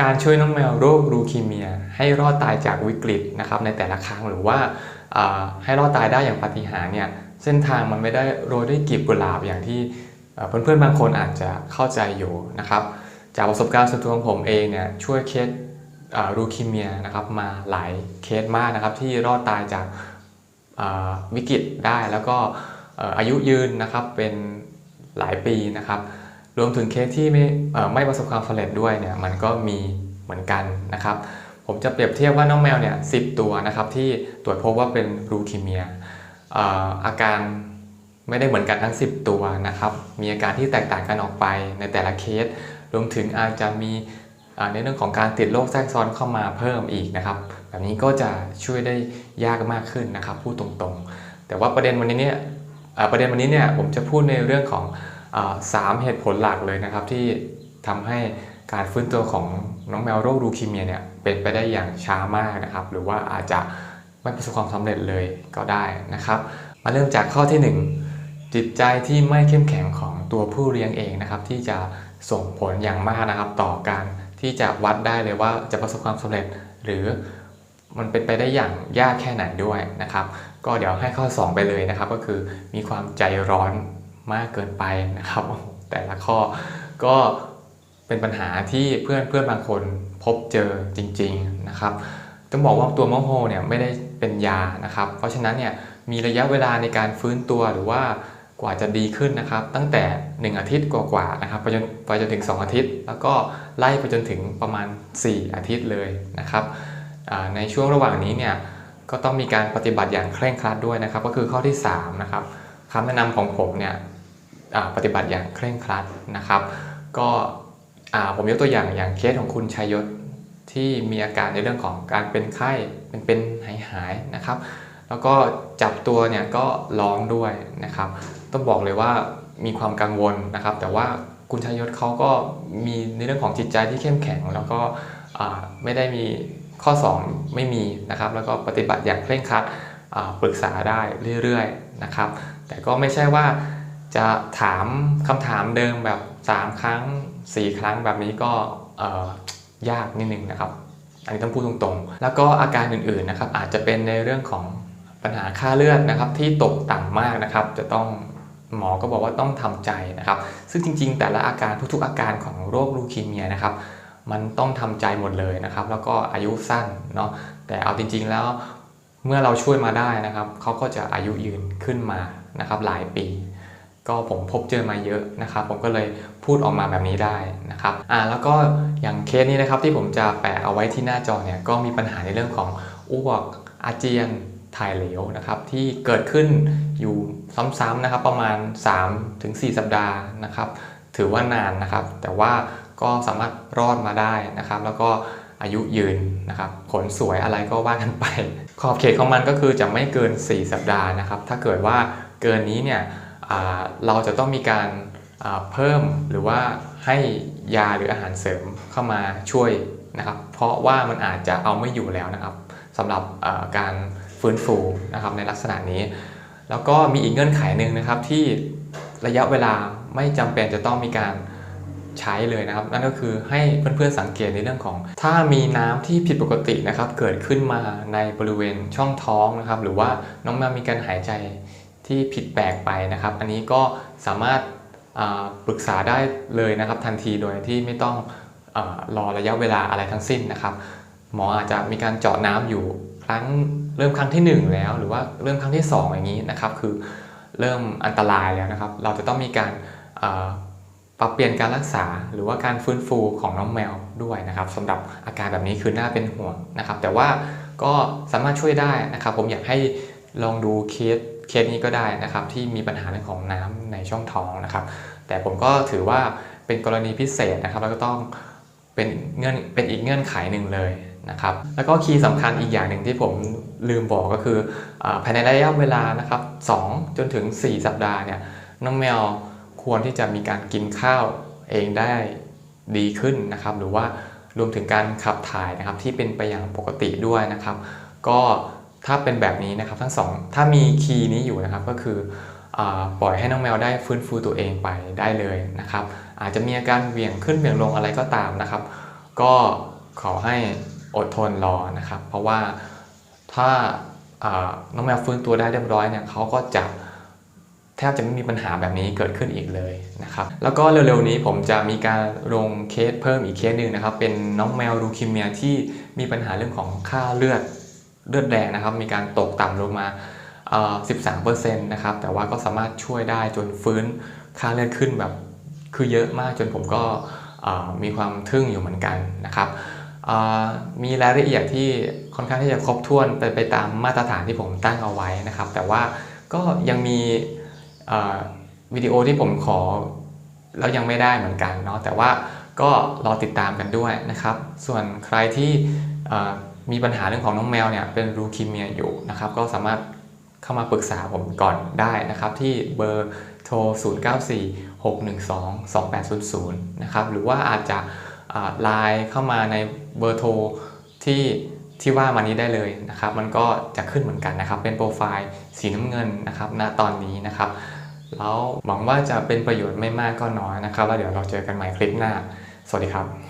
การช่วยน้องแมวโรคลูคีเมีย ให้รอดตายจากวิกฤตนะครับในแต่ละครั้งหรือว่าให้รอดตายได้อย่างปาฏิหาริย์เนี่ยเส้นทางมันไม่ได้โรยด้วยกลีบกุหลาบอย่างที่เอ่อเพื่อนๆบางคนอาจจะเข้าใจอยู่นะครับจากประสบการณ์ส่วนตัวของผมเองเนี่ยช่วยเคสลูคีเมียนะครับมาหลายเคสมากนะครับที่รอดตายจากวิกฤตได้แล้วก็อายุยืนนะครับเป็นหลายปีนะครับ รวมถึงเคสที่ไม่ไม่ประสบความสำเร็จด้วยเนี่ยมันก็มีเหมือนกันนะครับผมจะเปรียบเทียบว่าน้องแมวเนี่ยสิตัวนะครับที่ตรวจพบว่าเป็นลูคีเมียอาการไม่ได้เหมือนกันทั้ง 10 ตัวนะครับ มีอาการที่แตกต่างกันออกไปในแต่ละเคส รวมถึงอาจจะมีในเรื่องของการติดโรคแทรกซ้อนเข้ามาเพิ่มอีกนะครับ แบบนี้ก็จะช่วยได้ยากมากขึ้นนะครับพูดตรงๆ แต่ว่าประเด็นวันนี้เนี่ยประเด็นวันนี้เนี่ยผมจะพูดในเรื่องของ สามเหตุผลหลักเลยนะครับที่ทำให้การฟื้นตัวของน้องแมวโรคลูคีเมียเนี่ยเป็นไปได้อย่างช้ามากนะครับ หรือว่าอาจจะไม่ประสบความสำเร็จเลยก็ได้นะครับ มาเริ่มจากข้อที่หนึ่งจิตใจที่ไม่เข้มแข็งของตัวผู้เลี้ยงเองนะครับ ที่จะส่งผลอย่างมากนะครับ ต่อการที่จะวัดได้เลยว่าจะประสบความสำเร็จ หรือมันเป็นไปได้อย่างยากแค่ไหนด้วยนะครับ ก็เดี๋ยวให้ข้อ 2 ไปเลยนะครับ ก็คือมีความใจร้อน มากเกินไปนะครับ แต่ละข้อก็เป็นปัญหาที่เพื่อนเพื่อนบางคนพบเจอจริง ๆนะครับ ต้องบอกว่าตัวมะโฮเนี่ยไม่ได้เป็นยานะครับ เพราะฉะนั้นเนี่ยมีระยะเวลาในการฟื้นตัวหรือว่ากว่าจะดีขึ้นนะครับ ตั้งแต่ 1 อาทิตย์กว่าๆนะครับไปจนไปจนถึง 2 อาทิตย์ แล้วก็ไล่ไปจนถึงประมาณ 4 อาทิตย์เลยนะครับในช่วงระหว่างนี้เนี่ยก็ต้องมีการปฏิบัติอย่างเคร่งครัดด้วยนะครับ ก็คือข้อที่3นะครับคำแนะนำของผมเนี่ย ปฏิบัติอย่างเคร่งครัดนะครับ ก็ผมยกตัวอย่างอย่างเคสของคุณชัยยศที่มีอาการในเรื่องของการเป็นไข้เป็นเป็นหายหายนะครับ แล้วก็จับตัวเนี่ยก็ร้องด้วยนะครับ ต้องบอกเลยว่ามีความกังวลนะครับ แต่ว่าคุณชายยศเขาก็มีในเรื่องของจิตใจที่เข้มแข็ง แล้วก็ไม่ได้มีข้อ 2 ไม่มีนะครับ แล้วก็ปฏิบัติอย่างเคร่งครัดปรึกษาได้เรื่อยๆนะครับ แต่ก็ไม่ใช่ว่า จะถามคำถามเดิมแบบ 3 ครั้ง 4 ครั้งแบบนี้ก็ยากนิดนึงนะครับ อันนี้ต้องพูดตรงๆ แล้วก็อาการอื่นๆนะครับอาจจะเป็นในเรื่องของปัญหาค่าเลือดนะครับที่ตกต่ำมากนะครับ จะต้องหมอก็บอกว่าต้องทำใจนะครับ ซึ่งจริง ๆ แต่ละอาการทุกๆอาการของโรคลูคีเมียนะครับ มันต้องทำใจหมดเลยนะครับ แล้วก็อายุสั้นเนาะแต่เอาจริง ๆแล้วเมื่อเราช่วยมาได้นะครับเขาก็จะอายุยืนขึ้นมานะครับหลายปี ก็ผมพบเจอมาเยอะนะครับ ผมก็เลยพูดออกมาแบบนี้ได้นะครับอ่าแล้วก็อย่างเคสนี้นะครับที่ผมจะแปะเอาไว้ที่หน้าจอเนี่ยก็มีปัญหาในเรื่องของอ้วกอาเจียนถ่ายเหลวนะครับที่เกิดขึ้นอยู่ซ้ำๆนะครับประมาณ 3-4 สัปดาห์นะครับ ถือว่านานนะครับ แต่ว่าก็สามารถรอดมาได้นะครับ แล้วก็อายุยืนนะครับขนสวยอะไรก็ว่ากันไป ขอบเขตของมันก็คือจะไม่เกิน 4 สัปดาห์นะครับ ถ้าเกิดว่าเกินนี้เนี่ย เราจะต้องมีการเพิ่มหรือว่าให้ยาหรืออาหารเสริมเข้ามาช่วยนะครับ เพราะว่ามันอาจจะเอาไม่อยู่แล้วนะครับสำหรับการฟื้นฟูนะครับในลักษณะนี้ แล้วก็มีอีกเงื่อนไขหนึ่งนะครับที่ระยะเวลาไม่จำเป็นจะต้องมีการใช้เลยนะครับ นั่นก็คือให้เพื่อนๆสังเกตในเรื่องของ ถ้ามีน้ำที่ผิดปกตินะครับ เกิดขึ้นมาในบริเวณช่องท้องนะครับ หรือว่าน้องแมวมีการหายใจ ที่ผิดแปลกไปนะครับ อันนี้ก็สามารถปรึกษาได้เลยนะครับ ทันทีโดยที่ไม่ต้องอรอระยะเวลาอะไรทั้งสิ้นนะครับ หมออาจจะมีการเจาะน้ำอยู่ครั้งเริ่มครั้งที่ 1 แล้ว หรือว่าเริ่มครั้งที่ 2 อย่างนี้นะครับ คือเริ่มอันตรายแล้วนะครับ เราจะต้องมีการปรับเปลี่ยนการรักษาหรือว่าการฟื้นฟูของน้องแมวด้วยนะครับสำหรับอาการแบบนี้คือน่าเป็นห่วงนะครับ แต่ว่าก็สามารถช่วยได้นะครับ ผมอยากให้ลองดูเคส เคสนี้ก็ได้นะครับที่มีปัญหาเรื่องของน้ำในช่องท้องนะครับ แต่ผมก็ถือว่าเป็นกรณีพิเศษนะครับ แล้วก็ต้องเป็นเงื่อนเป็นอีกเงื่อนไขหนึ่งเลยนะครับแล้วก็คีย์สำคัญอีกอย่างหนึ่งที่ผมลืมบอกก็คืออภายในระยะเวลานะครับ2จนถึง 4 สัปดาห์เนี่ยน้องแมวควรที่จะมีการกินข้าวเองได้ดีขึ้นนะครับ หรือว่ารวมถึงการขับถ่ายนะครับที่เป็นไปอย่างปกติด้วยนะครับ ก็ ถ้าเป็นแบบนี้นะครับทั้งสองถ้ามีคีย์นี้อยู่นะครับก็คืออปล่อยให้น้องแมวได้ฟื้นฟูตัวเองไปได้เลยนะครับ อาจจะมีอาการเหวี่ยงขึ้นเหวี่ยงลงอะไรก็ตามนะครับ ก็ขอให้อดทนรอนะครับ เพราะว่าถ้าอ่าน้องแมวฟื้นตัวได้เรียบร้อยเนี่ยเขาก็จะแทบจะไม่มีปัญหาแบบนี้เกิดขึ้นอีกเลยนะครับแล้วก็เร็วๆนี้ผมจะมีการลงเคสเพิ่มอีกเคสหนึ่งนะครับ เป็นน้องแมวรูคิเมียที่มีปัญหาเรื่องของค่าเลือด เลือดแดงนะครับ มีการตกต่ำลงมาเอ่อ13%นะครับ แต่ว่าก็สามารถช่วยได้จนฟื้นค่าเลือดขึ้นแบบคือเยอะมากจนผมก็มีความทึ่งอยู่เหมือนกันนะครับ มีรายละเอียดที่ค่อนข้างที่จะครบถ้วนไปไปตามมาตรฐานที่ผมตั้งเอาไว้นะครับ แต่ว่าก็ยังมีวิดีโอที่ผมขอแล้วยังไม่ได้เหมือนกันเนาะแต่ว่าก็รอติดตามกันด้วยนะครับ ส่วนใครที่ มีปัญหาเรื่องของน้องแมวเนี่ยเป็นรูคีเมียอยู่นะครับ ก็สามารถเข้ามาปรึกษาผมก่อนได้นะครับ ที่เบอร์โทร 094 612-2800 นะครับ หรือว่าอาจจะไลน์เข้ามาในเบอร์โทรที่ที่ว่ามานี้ได้เลยนะครับ มันก็จะขึ้นเหมือนกันนะครับ เป็นโปรไฟล์สีน้ำเงินนะครับณตอนนี้นะครับ แล้วหวังว่าจะเป็นประโยชน์ไม่มากก็น้อยนะครับ แล้วเดี๋ยวเราเจอกันใหม่คลิปหน้า สวัสดีครับ